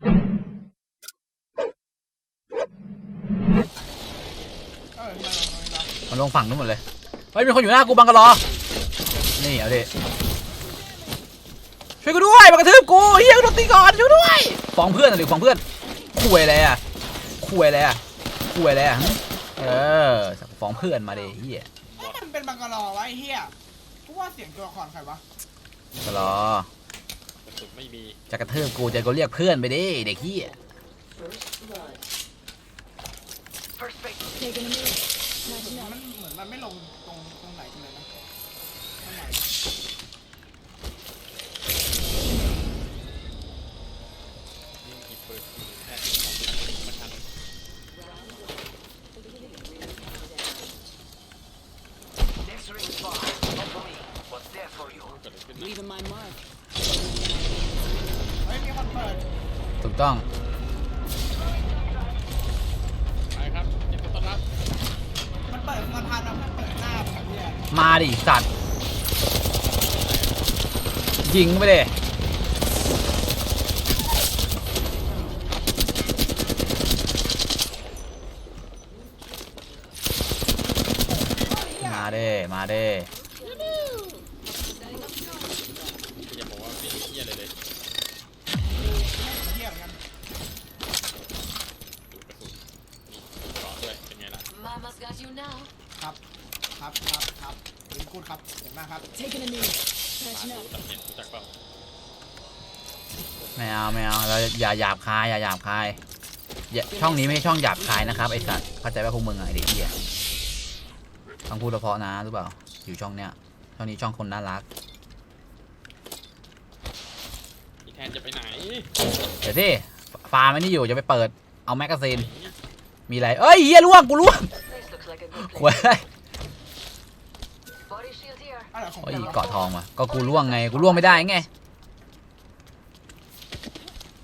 เออมาลองมาลองมันลงฝั่งนู้นหมดเลย เฮ้ยมีคนอยู่หน้ากูบังกะรอ นี่เอาดิช่วยกูด้วยมากระทืบกูเฮียกูโดนตีก่อนช่วยด้วยฟ้องเพื่อนหรือฟ้องเพื่อนคุยอะไรอะคุยอะไรอะคุยอะไรอะหึเออฟ้องเพื่อนมาเลยเฮียเฮ้ยมันเป็นบังกะลอวะไอ้เหี้ยกูว่าเสียงตัวละครใครวะกะรอกระ สุนไม่มีจะกระทืบกูจะก็เรียกเพื่อนไปดิเด็กเฮีย Taking a minute. Matching มัน up. เหมือนมันไม่ลงตรงตรงไหนกันเลยนะตรงไหน ยิงกี่ปืนแค่มันทัน Next ring spot. Not for me. What's there for you? เกิดอะไรขึ้นนะ Leaving my mark. เฮ้ยมีคนเปิด ถูก ต้อง ไปครับยินดีต้อนรับมันเปิดสะพานแล้วมันเปิดหน้าผมเนี่ยมาดิสัตว์ ยิงไปเลยมาเด้มาเด้ อย่าบอกว่าเป็นเหี้ยอะไรเลย เหี้ยเหมือนกัน ดูกระสุนมีเกราะด้วยเป็นไงล่ะ Mama's got you now. ครับครับครับครับดีกูดครับเห็นมากครับ Taking a minute. ตา Matching ดู up. ตัดเน็ตรู้จักเปล่า ไม่เอาไม่เอาเราอย่าหยาบคายอย่าหยาบคายอย่าช่องนี้ไม่ใช่ช่องหยาบคายนะครับไอ้สัตว์เข้าใจว่าพวกมึงอะไอ้เด็กเหี้ยต้องพูดเฉพาะนะรู้เปล่าอยู่ช่องเนี้ยช่องนี้ช่องคนน่ารักพี่แทนจะไปไหนเดี๋ยวที่ฟาร์มไม่นี่อยู่จะไปเปิดเอาแมกกาซีนมีอะไรเอ้ยเฮียล่วงกูล่วง This looks like a good หวย place. Body shield here. อะไรของโอ้ยแวเกาะทองว่ะก็กูล่วงไงกูล่วงไม่ได้ไง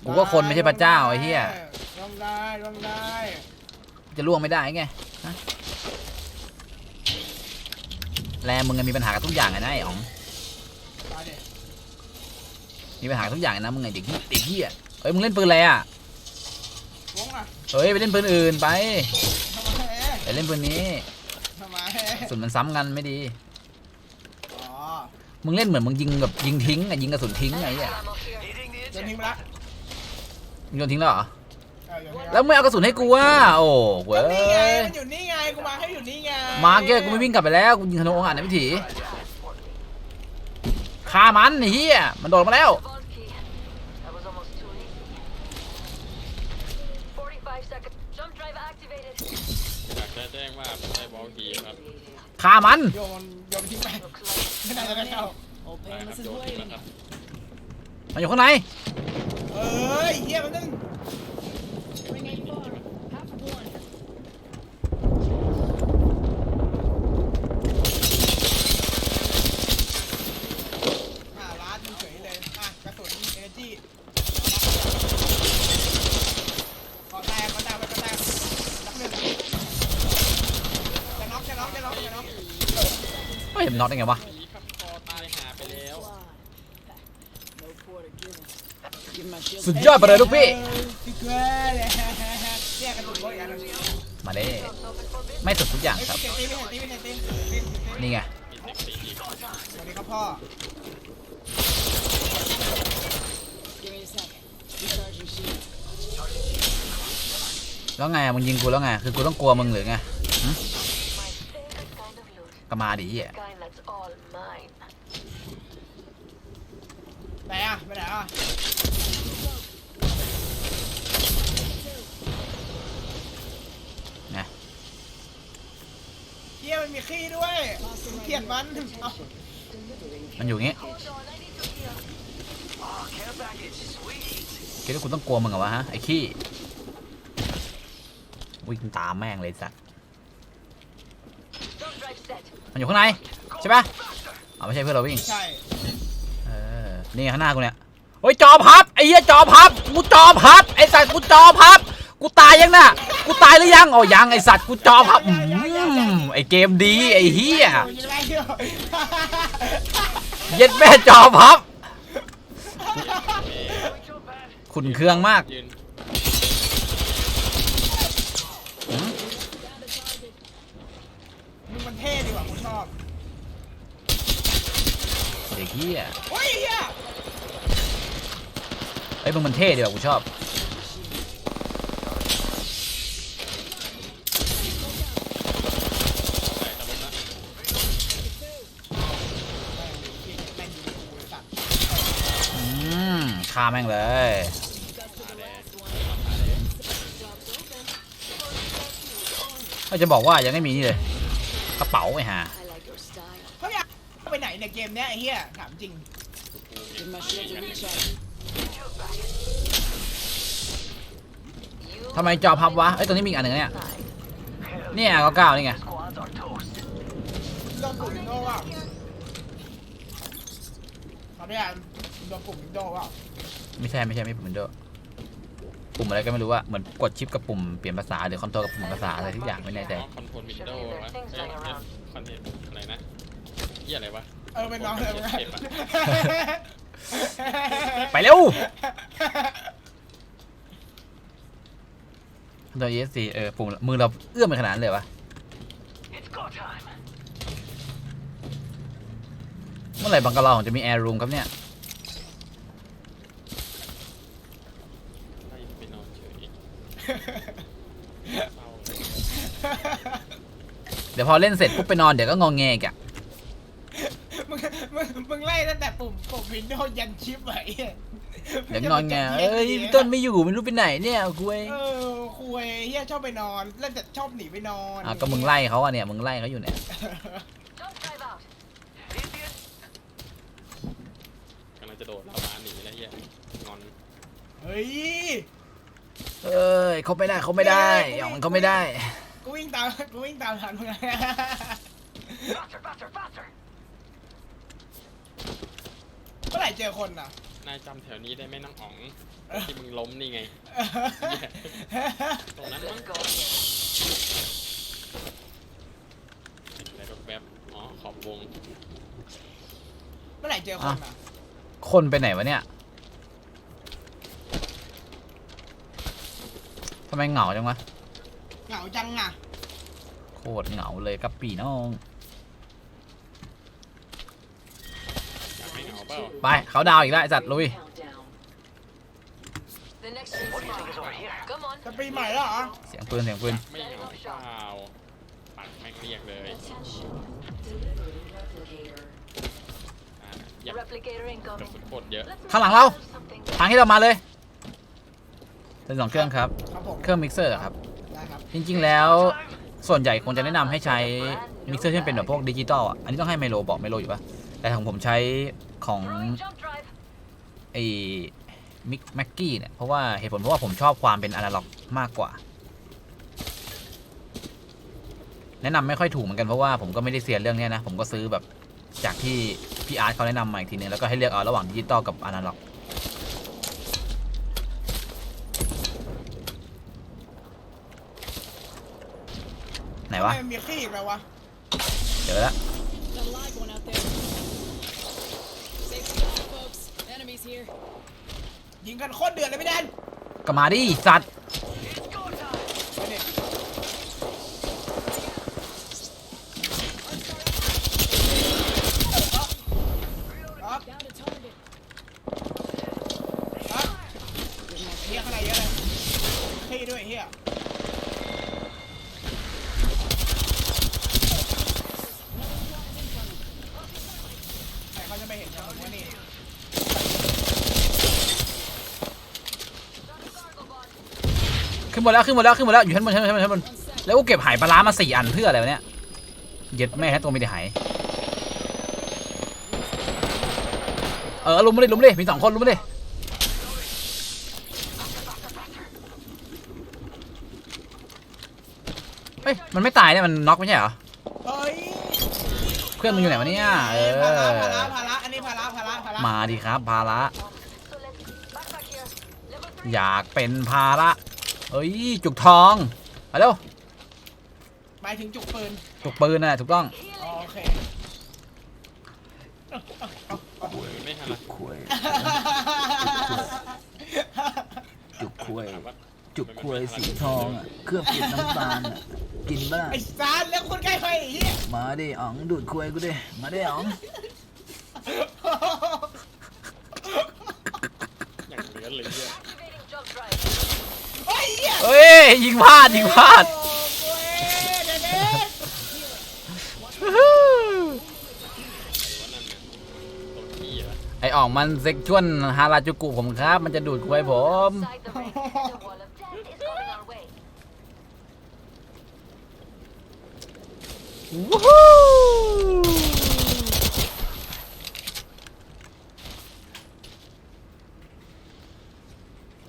กูก็คนไม่ใช่พระเจ้าไอ้เหี้ย ลงได้ลงได้จะล่วงไม่ได้ไงฮะแรมึงอะมีปัญหากับทุกอย่างไงนะไอ้อ๋องตายเด็กมีปัญหากับทุกอย่างนะมึงไงเด็กเหี้ยเด็กเหี้ยเฮ้ยมึงเล่นปืนอะไรอะวงอะเฮ้ยไปเล่นปืนอื่นไปทำไมไปเล่นปืนนี้ทำไมกระสุนมันซ้ำกันไม่ดี อ๋อมึงเล่นเหมือนมึงยิงแบบยิงทิ้งอะยิงกระสุนทิ้งไงเหี้ย Ammo here. Hitting the โดนทิ้ง eject. ไปละมึง โยนทิ้งแล้วเหรอ เออโยนทิ้งแล้วไม่เอากระสุนให้กูอะโอ้เว้ก็นี่ไงย มันอยู่นี่ไงกูมาให้อยู่นี่ไงมาเก้กูไม่วิ่งกลับไปแล้ว กูยิงธนูองค์อาจในวิถีฆ่ามันไอ้เหี้ยมันโดดมาแล้ว Vault key. That was almost too easy. 45 seconds. Jump drive activated. อยากจะแจ้งว่าผมได้บอลทีครับฆ่ามัน โยนโยนทิ้งไป Looks like ไม่น่าจะได้เข้า Old ได้ครับ Painless is โยนทิ้ง waiting. แล้วครับ มันอยู่ข้างใน เอ้ยเฮียมันนึง Ring ain't far. Half of one. อ่าร้านมึงเฉยเลยอะกระสุนเอจี้ขอแตกขอแตกไปขอแตกนักหนึ่งจะน็อกจะน็อกจะน็อกจะน็อก เฮ้ยมันน็อกได้ไงวะ ผีครับคอตายหาไปแล้ว No quarter given. Give my shield. สุดยอดไปเลยลูกพี่พี่เกลือเลยเนี่ยกระสุนโบอีกอันหนึงมาเด้ไม่สุดทุกอย่างครับเก็บตีไม่เห็นตีไม่เห็นตีตีตีนี่ไงมีเซ็กซี่อีกสวัสดีครับพ่อ Give me a second. Recharging shield. แล้วไงมึงยิงกูแล้วไง คือกูต้องกลัวมึงหรือไง my favorite kind of loot. ก็มาดิเหี้ย Kind that's all mine. ไหนอะไปไหนอะ เฮียมันมีขี้ด้วยเกลียดมันเอามันอยู่อย่างงี้ Hold on, I need to heal. Oh, care package. Sweet. คิดว่ากูต้องกลัวมึงเหรอวะฮะไอ้ขี้วิ่งตามแม่งเลยสัตว์ Jump drive set. มันอยู่ข้างในใช่ปะอ๋อไม่ใช่เพื่อนเราวิ่งใช่เออนี่ข้างหน้ากูเนี่ยโอ้ยจอพับไอ้เหี้ยจอพับกูจอพับไอ้สัตว์กูจอพับกูตายยังน่ะกูตายหรือยังอ๋อยังไอ้สัตว์กูจอพับอืม ไอ้เกมดีไอ้เหี้ยยิงแรงเดียวเย็ดแม่จอพับ Going to bed. ขุนเคืองมากยืนมึงมันเท่ดีกว่ากูชอบเด็กเหี้ยโอ้ยเฮียเอ้ยมึงมันเท่ดีว่ะกูชอบ แต่ตะลุกนะ แม่งยิงกูไอ้สัตว์ อืม ฆ่าแม่งเลยตาแดงก็จะบอกว่ายังไม่มีนี่เลย กระเป๋าไอ้ห่า I like your style. เขาอยากไปไหนเนี่ยเกมเนี้ยไอ้เฮียถามจริง Give my shields a recharge. ทำไมจอพับวะเอ้ยตรงนี้มีอีกอันหนึ่งเนี่ยเนี่ยเก้าเก้านี่ไง Squads are toast. โดนปุ่มวินโดว์ว่าเขาเนี่ยโดนปุ่มวินโดว์ว่า ไม่ใช่ไม่ใช่ไม่ปุ่มวินโดว์ปุ่มอะไรก็ไม่รู้ว่าเหมือนกดชิปกับปุ่มเปลี่ยนภาษาหรือคอนโทรลกับปุ่มภาษาอะไรทุกอย่างไม่แน่ใจ คอนโทรลวินโดว์วะเอ้ยคอนเทนอะไรนะเหี้ยอะไรวะเออเป็นน้องเลยเหมือนกันเจ็บอะไปเร็วตัว ESC เออปุ่มมือเราเอื้อมไปขนาดนั้นเลยวะ It's go time. เมื่อไหร่บังกะลอผมจะมีแอร์รูมครับเนี่ย ไล่ไปนอนเฉย เศร้าเลยเดี๋ยวพอเล่นเสร็จปุ๊บไปนอนเดี๋ยวก็งองแงอีกอะมึงมึงมึงไล่ตั้งแต่ปุ่มปุ่มวินโดว์ยันชิปไว้เดี๋ยวงองแงเอ้ยพี่ต้นไม่อยู่ไม่รู้ไปไหนเนี่ยกูเองเออคุยเฮียชอบไปนอนเล่นแต่ชอบหนีไปนอนอะก็มึงไล่เขาอะเนี่ยมึงไล่เขาอยู่เนี่ย Don't drive out. Idiot. กำลังจะโดดลาวาหนีแล้วเหี้ยงอนเฮ้ย เอ้ยเขาไม่ได้เขาไม่ได้อย่างมันเขาไม่ได้ กูวิ่งตามกูวิ่งตามทันมึง Faster, faster, faster. เมื่อไหร่เจอคนอะ นายจำแถวนี้ได้ไหมน้องอ๋องที่มึงล้มนี่ไง ตรงนั้นมั้ง Let's go. อะไรแวบๆอ๋อขอบวงเมื่อไหร่เจอคนอะ คนไปไหนวะเนี่ยำไมเหงาจังวะ เหงาจังอะโคตรเหงาเลยกับปีน้องอยากให้เหงาเปล่าไปเขาดาวอีกแล้วไอ้สัตว์ลุย Countdown. The next ring's What do you think is far. over here? Come on. จะปีใหม่แล้วเหรอเสียงปืนเสียงปืน ไม่เหงาเปล่าปัดแม่งเรียกเลย Attention. Delivering replicator. อ่าอยาก Replicator กระ incoming. สุนโคตรเยอะ Let's ข้างหลังเรา make something. ทางที่เรามาเลย เป็นสองเครื่องครับ ครับผมเครื่องมิกเซอร์ครับ ได้ครับจริงๆแล้วส่วนใหญ่คงจะแนะนำให้ใช้มิกเซอร์ที่มันเป็นแบบพวกดิจิตอลอะ อันนี้ต้องให้ไมโลบอกไมโลอยู่ปะแต่ของผมใช้ของ Throwing jump drive. ไอ้มิกแม็กกี้เนี่ย เพราะว่าเหตุผลเพราะว่าผมชอบความเป็นอนาล็อกมากกว่า แนะนำไม่ค่อยถูกเหมือนกันเพราะว่าผมก็ไม่ได้เซียนเรื่องเนี้ยนะ ผมก็ซื้อแบบจากที่พี่อาร์ตเขาแนะนำมาอีกทีนึงแล้วก็ให้เลือกเอาระหว่างดิจิตอลกับอนาล็อก ไหนวะทำไมมันมีขี้อีกแล้ววะเจอแล้ว Got a live one out there. Safety off, folks. Enemies here. ยิงกันโคตรเดือดเลยพี่แดนก็มาดิสัตว์ It's go time. ไปดิครับ Down to target. ครับเฮียข้างในเยอะเลยขี้ด้วยเฮียแต่เขาจะไม่เห็นนะผมว่านี่ ขึ้น หมดแล้วขึ้นหมดแล้วขึ้นหมดแล้วอยู่ชั้นบนชั้นบนชั้นบนแล้วกูเก็บหายปลาร้ามาสี่อันเพื่ออะไรวะเนี่ยเย็ดแม่แค่ตัวมีแต่หายเออลุมมาดิลุมมาดิมีสองคนลุมมาดิเฮ้ยมันไม่ตายเนี่ยมันน็อกไม่ใช่เหรอเฮ้ยเพื่อนมึงอยู่ไหนวะเนี่ยเอภาระอภาระภาระอันนี้ภาระภาระภาระมาดิครับภาระ So let's backpack here. Level three. อยากเป็นภาระ เอ้ยจุกทองมาเร็วหมายถึงจุกปืนจุกปืนน่ะถูกต้องอ๋อโอเคไม่ทันละควยถามว่าจุกควยสีทองอะเครื่องปิดน้ำตาลอะกินบ้าไอ้ซานแล้วคนใกล้ไปไอ้เหี้ยมาดิอ๋องดูดควยกูดิมาดิอ๋องอย่างเหลือเลยเนี่ย Activating jump drive. โอ้ยเหี้ย เฮ้ ยยิงพลาดยิงพลาดโอ้ยเด็ดเด็ดตัวที่อะไออ่องมันเซ็กชวลฮาราจูกุผมครับ มันจะดูดควยผม Inside the ring, the wall of death is coming our way. วู้ฮู้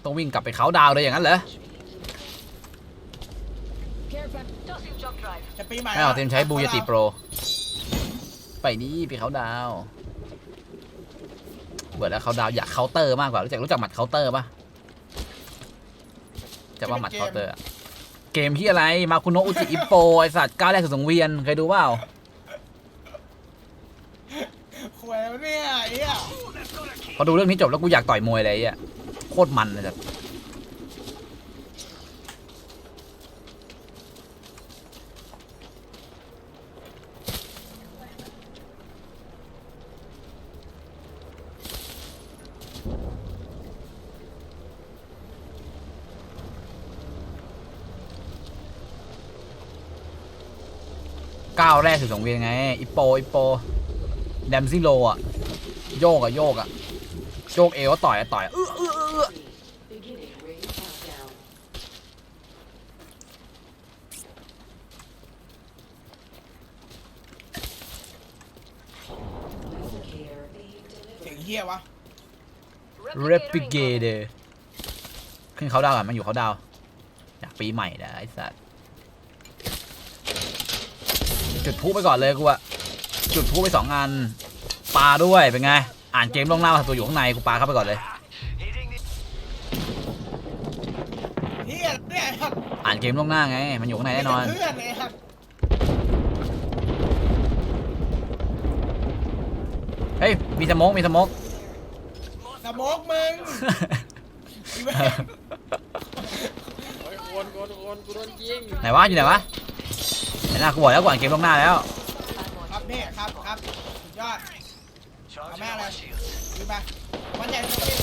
ต้องวิ่งกลับไปเขาดาวน์เลยอย่างนั้นเหรอ Care pack. Tossing jump drive. จะปีใหม่ไม่เอาเต็มใช้บูยติโปร ไปนี่ไปเขาดาวน์เบื่อแล้วเขาดาวน์อยากเคาน์เตอร์มากกว่ารู้จักรู้จักหมัดเคาน์เตอร์ปะจะว่าหมัดเคาน์เตอร์อะเกมที่อะไรมาคุโนะอุจิอิปโปไอสัตว์ก้าวแรกสู่สังเวียนเคยดูเปล่าควยแล้วเนี่ยไอ้เหี้ยพอดูเรื่องนี้จบแล้วกูอยากต่อยมวยเลยไอะโคตรมันเลยจ้ะ ก้าวแรกสู่สังเวียนไงอิปโปอิปโปแดมซิโลอะโยกอะโยกอะโยกเอวต่อยอะต่อยอะเออเออเออเออ Beginning ring countdown. เสียงเหี้ยวะเรปิเกเดขึ้นเขาดาวก่อนมันอยู่เขาดาวอยากปีใหม่นะไอ้สัส จุดพลุไปก่อนเลยกูอะจุดพลุไปสองอันปาด้วยเป็นไง อ่านเกมล่วงหน้าว่าตัวอยู่ข้างในกูปาเข้าไปก่อนเลย Hitting the เหี้ยเนี่ยไอ้หัดอ่านเกมล่วงหน้าไง มันอยู่ข้างในแน่นอน เพื่อนไอ้หัดเฮ้ย มีสโมกมีสโมก สโมกมึงอีเวนต์โอ้ยโอนโอนโอนกูโดนยิง ไหนวะอยู่ไหนวะไหนหน้ากูบอกแล้วกูอ่านเกมล่วงหน้าแล้วครับพี่ครับครับสุดยอด charging man, on my uh, shields. ดูไปมันใหญ่ตรงนี้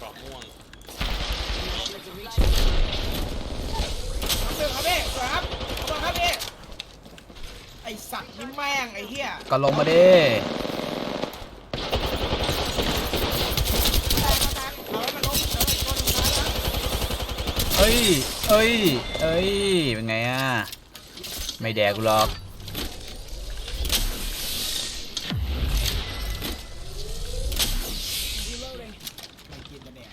เกาะม่วงหนึ่งครับพี่สวยครับขอบคุณครับพี่ไอสัตว์นี่แม่งไอ้เหี้ยก็ลงมาดิเอาให้มันลงเอาให้มันลงท้ายนะ เอ้ย เอ้ย เป็นไงอะ ไม่แดกกูหรอกไม่กินมันเนี่ย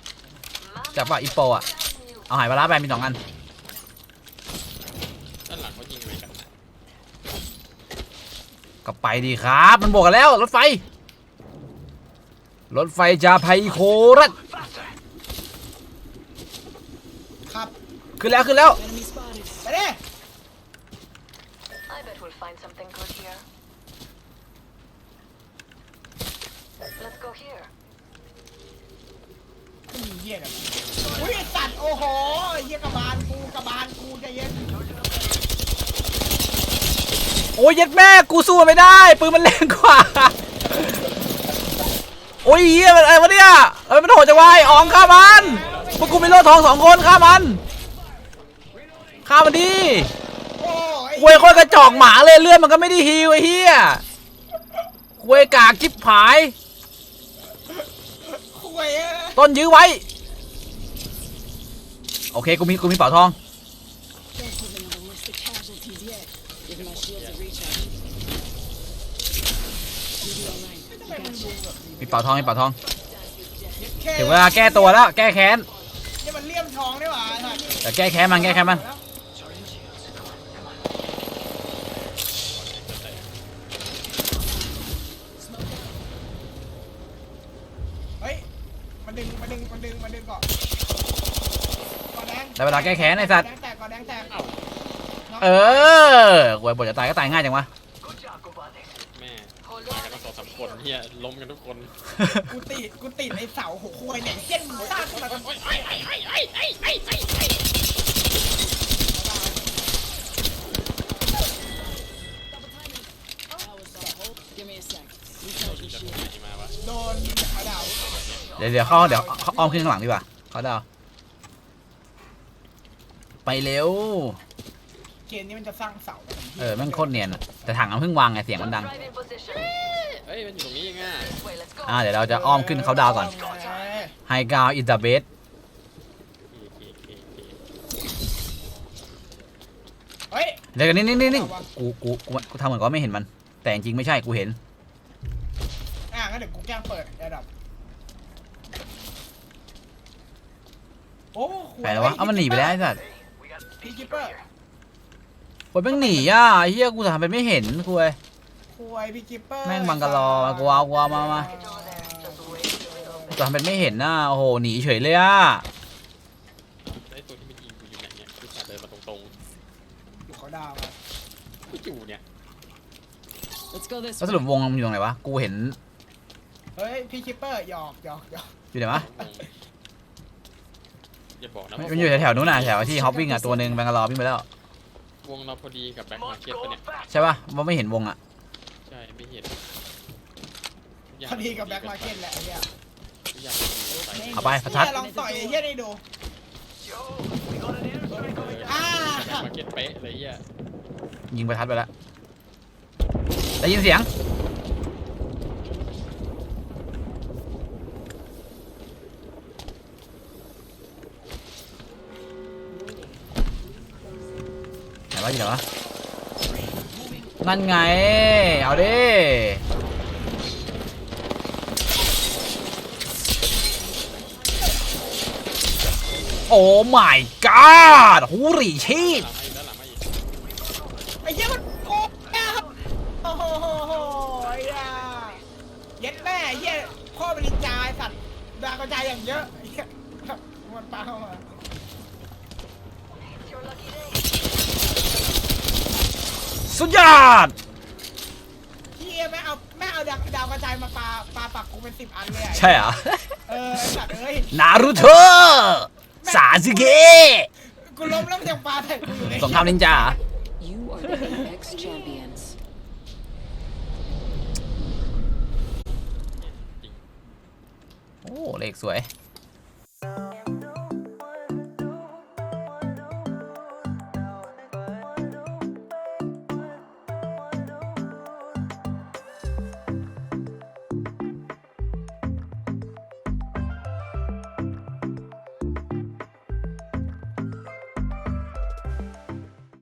จับป่ะอิปโปอะ เอาหายปลาร้าไปมีสองอัน ด้านหลังเขายิงไรกันนะก็ไปดีครับ มันบวกกันแล้ว รถไฟ รถไฟจาไพโครัตรับ ขึ้นแล้วขึ้นแล้ว Enemy spotted. ไปดิ I bet we'll find something good here. Let's go here. มีเหี้ยกับอุ้ยไอ้สัตว์โอ้โหไอ้เหี้ยกระบาลกูกระบาลกูใจเย็นโอ้ยเย็ดแม่กูสู้มันไม่ได้ปืนมันแรงกว่า โอ้ยเฮียมันอะไรวะเนี่ยเอ้ยมันโหดจังวะไอ้อองฆ่ามันพวกกูมีโล่ทองสองคนฆ่ามัน ฆ่ามันดิโอ้ยควยค่อยกระจอกหมาเลยเลือดมันก็ไม่ได้ฮิวไอ้เฮียควยกากจิบหายคุยอะต้นยื้อไว้ โอเคกูมีกูมีเป่าทอง Don't put me on the list of casualties yet. Give my shields a recharge. You'll be alright. ทำไมมันดูแบบมีเป่าทองมีเป่าทองแค่ถึงเวลาแก้ตัวแล้วแก้แค้นนี่มันเลี่ยมทองนี่หว่าไอ้สัตว์แต่แก้แค้นมันแก้แค้นมัน มันดึงมันดึงมันดึงมันดึงเกาะเกาะแดงได้เวลาแก้แค้นไอ้สัตว์แดงแตกเกาะแดงแตกเออควยบทจะตายก็ตายง่ายจังวะ Good job, compadre. แม่ Hold มา on. กันตั้งสองสามคนเฮียล้มกันทุกคนกูติดกูติดไอ้เสาหัวควายเนี่ยเส้นมึงสร้างขึ้นมาทำไม That was the whole. Give me a sec. Recharging จะ shield. ไหนมาวะโดนขาดาว เดี๋ยวเดี๋ยวเข้าเดี๋ยวอ้อมขึ้นข้างหลังดีกว่าเขาดาวไปเร็ว เกมนี้มันจะสร้างเสาเออแม่งโคตรเนียนอะแต่ถังมันเพิ่งวางไงเสียงมันดัง Drive in position. เอ้ย มันอยู่ตรงนี้เองอะ This way, let's go. อ่าเดี๋ยวเราจะอ้อมขึ้นเขาดาวก่อนไฮกาวอินเตอร์เบสโอเคโอเคโอเคเฮ้ยเดี๋ยวกันนิ่งนิ่งนิ่งกูกูกูกูทำเหมือนกับว่าไม่เห็นมัน แต่จริงๆไม่ใช่กูเห็น อะงั้นเดี๋ยวกูแกล้งเปิดระดับ โอ้โหไปแล้ววะเอ้ามันหนีไปแล้วไอ้สัส We got พีคิปเปอร์คนแม่งหนีอะไอ้เฮียกูทำเป็นไม่เห็นคุยควายพีคิปเปอร์แม่งบังกะลอกูเอากูเอามามา package over there. Just wait till it opens. กูทำเป็นไม่เห็นน่ะโอ้โหหนีเฉยเลยอะไอ้ตัวที่มันยิงกูอยู่ไหนเนี่ยกูสาเดินมาตรงอยู่เขาดาวอะๆกูอยู่เนี่ย Let's go this แล้วส way. รุปวงมันอยู่ตรงไหนวะกูเห็นเฮ้ยพีคิปเปอร์หยอกหยอกหยอกอยู่ไหนวะ อย่าบอกนะมันอยู่แถวๆนู้นน่ะแถวที่ฮอปวิ่งอะตัวหนึ่งแบงกะลอวิ่งไปแล้ว วงเราพอดีกับแบ็คมาร์ Must เก็ต go ปะเนี่ย fast. ใช่ป่ะว่าไม่เห็นวงอะ ใช่ไม่เห็นพอดีกับแบ็คมาร์เก็ตแหละไอ้เหี้ยทุกอย่างใส่เอาไปประทัดเหี้ยลองต่อยไอ้เหี้ยได้ดู Yo, we got an airstrike coming down. อ่าแบ็คมาร์เก็ตเป๊ะเลยเฮียยิงประทัดไปแล้วได้ยินเสียง วะอยู่ไหนวะนั่นไง เอาดิโอ้ my god หูรีชีพหลังมาอีกด้านหลังมาอีกไอ้เหี้ยมันโกงอะครับโอ้โหไอ้เหี้ยเย็ดแม่เหี้ยพ่อเป็นนิจาไอ้สัตว์ดากระจายอย่างเยอะไอ้เหี้ยมันปาเข้ามา สุดยอดเหี้ยแม่เอาแม่เอาดาวดาวกระจายมาปาปาปักกูเป็นสิบอันเลยอะใช่เหรอ เออไอ้สัตว์เอ้ยนารูโตะสาสึเกะกูล้มแล้วมันยังปาใส่กูอยู่เลยสงครามนินจาเหรอ You are the Apex champions. จริงโอ้เลขสวย